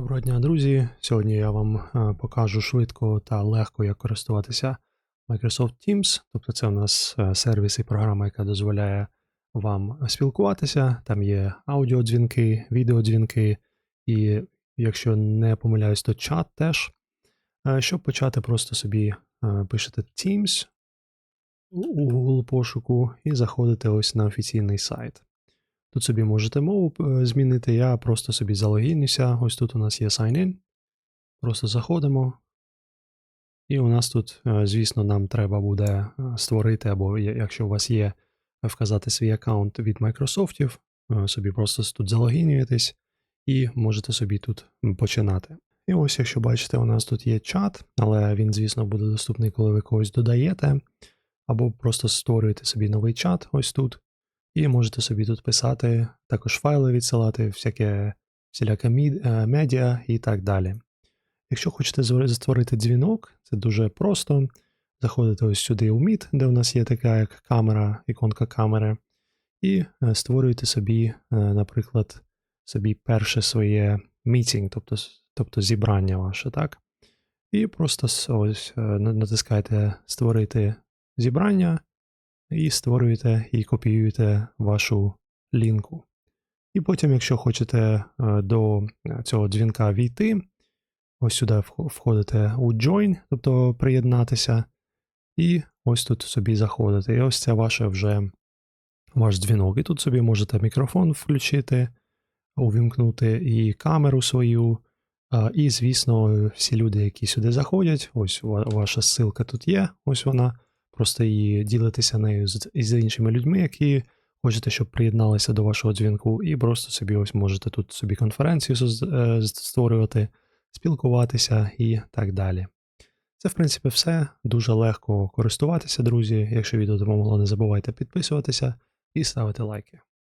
Доброго дня, друзі! Сьогодні я вам е, покажу швидко та легко, як користуватися Microsoft Teams. Тобто це у нас е, сервіс і програма, яка дозволяє вам спілкуватися. Там є аудіодзвінки, відеодзвінки, і якщо не помиляюсь, то чат теж. Е, Щоб почати, просто собі пишете Teams у Google пошуку і заходите ось на офіційний сайт. Тут собі можете мову е, змінити. Я просто собі залогінюся. Ось тут у нас є sign in. Просто заходимо. І у нас тут, е, звісно, нам треба буде е, створити, або якщо у вас є, вказати свій аккаунт від Microsoft, собі просто тут залогінюєтесь і можете собі тут починати. І ось, якщо бачите, у нас тут є чат, але він, звісно, буде доступний, коли ви когось додаєте, або просто створюєте собі новий чат ось тут. І можете собі тут писати, також файли відсилати, всяке, всіляке е, медіа і так далі. Якщо хочете створити дзвінок, це дуже просто. Заходите ось сюди у Meet, де у нас є така як камера, іконка камери, і е, створюєте собі, е, наприклад, собі перше своє мітінг, тобто, тобто зібрання ваше, так? І просто ось натискаєте Створити зібрання, і створюєте і копіюєте вашу лінку. І потім, якщо хочете е, до цього дзвінка війти, ось сюди входите у Join, тобто приєднатися, і ось тут собі заходите. І ось це ваше вже ваш дзвінок. І тут собі можете мікрофон включити, увімкнути і камеру свою. І, звісно, всі люди, які сюди заходять, ось ваша ссылка тут є, ось вона. Просто її ділитися нею з, з іншими людьми, які хочете, щоб приєдналися до вашого дзвінку, і просто собі ось можете тут собі конференцію е, створювати, спілкуватися і так далі. Це, в принципі, все. Дуже легко користуватися, друзі. Якщо відео допомогло, не забувайте підписуватися і ставити лайки.